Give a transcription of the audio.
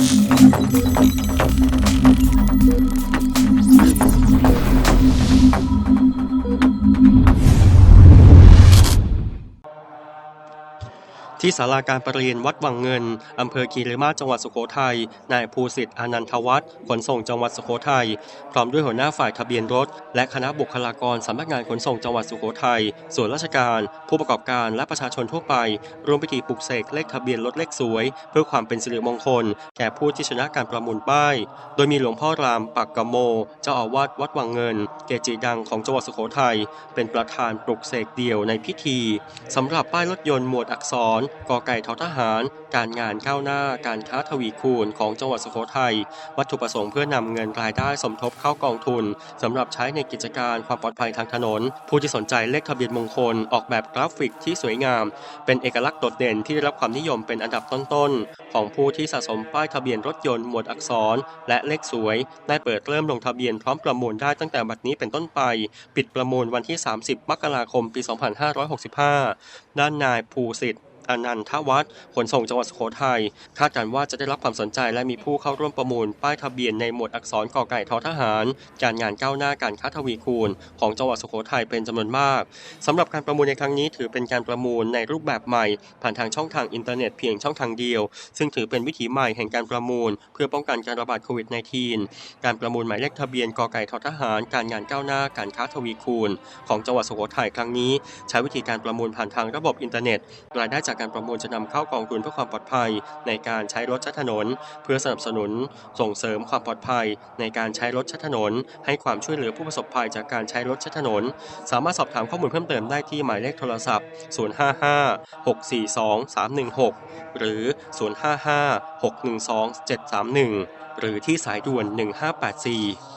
thank you ที่ศาลาการประเรียนวัดวังเงิน อำเภอคีรีมาจังหวัดสุโขทัย นายภูสิทธิ์อนันทวัฒน์ขนส่งจังหวัดสุโขทัย พร้อมด้วยหัวหน้าฝ่ายทะเบียนรถ และคณะบุคลากรสำนักงานขนส่งจังหวัดสุโขทัย ส่วนราชการ ผู้ประกอบการและประชาชนทั่วไป ร่วมพิธีปลุกเสกเลขทะเบียนรถเลขสวย เพื่อความเป็นสิริมงคล แก่ผู้ที่ชนะการประมูลป้าย โดยมีหลวงพ่อรามปักกะโม เจ้าอาวาสวัดวังเงิน เกจิดังของจังหวัดสุโขทัย เป็นประธานปลุกเสกเดี่ยวในพิธีสำหรับป้ายรถยนต์หมวดอักษรกอไก่ทอทหาร การงานก้าวหน้า การค้าทวีคูณของจังหวัดสุโขทัย วัตถุประสงค์เพื่อนำเงินรายได้สมทบเข้ากองทุนสำหรับใช้ในกิจการความปลอดภัยทางถนน ผู้ที่สนใจเลขทะเบียนมงคล ออกแบบกราฟิกที่สวยงาม เป็นเอกลักษณ์โดดเด่นที่ได้รับความนิยมเป็นอันดับต้นๆ ของผู้ที่สะสมป้ายทะเบียนรถยนต์หมวดอักษร และเลขสวย ได้เปิดเริ่มลงทะเบียนพร้อมประมูลได้ตั้งแต่บัดนี้เป็นต้นไป ปิดประมูลวันที่ 30 มกราคม ปี 2565 ด้านนายภูสิทธิ์ อนันทวัฒน์ขนส่งจังหวัดสุโขทัยคาดการณ์ว่าจะได้รับความสนใจและมีผู้เข้าร่วมประมูล ป้ายทะเบียนในหมวดอักษรกอไก่ทอทหาร การงานก้าวหน้าการค้าทวีคูณ ของจังหวัดสุโขทัยเป็นจำนวนมากสำหรับการประมูลในครั้งนี้ถือเป็นการประมูลในรูปแบบใหม่ ผ่านทางช่องทางอินเทอร์เน็ตเพียงช่องทางเดียว ซึ่งถือเป็นวิถีใหม่แห่งการประมูล เพื่อป้องกันการระบาดโควิด -19 การประมูลหมายเลขทะเบียนกอไก่ทอทหาร การงานก้าวหน้าการค้าทวีคูณ ของจังหวัดสุโขทัยครั้งนี้ ใช้วิธีการประมูลผ่านทางระบบอินเทอร์เน็ตรายได้จากการประมูลจะนำเข้ากองทุนเพื่อความปลอดภัย ในการใช้รถใช้ถนน เพื่อสนับสนุน ส่งเสริมความปลอดภัย ในการใช้รถใช้ถนน ให้ความช่วยเหลือผู้ประสบภัยจากการใช้รถใช้ถนน สามารถสอบถามข้อมูลเพิ่มเติมได้ที่หมายเลขโทรศัพท์ 055 642 316 หรือ 055 612 731 หรือที่สายด่วน 1584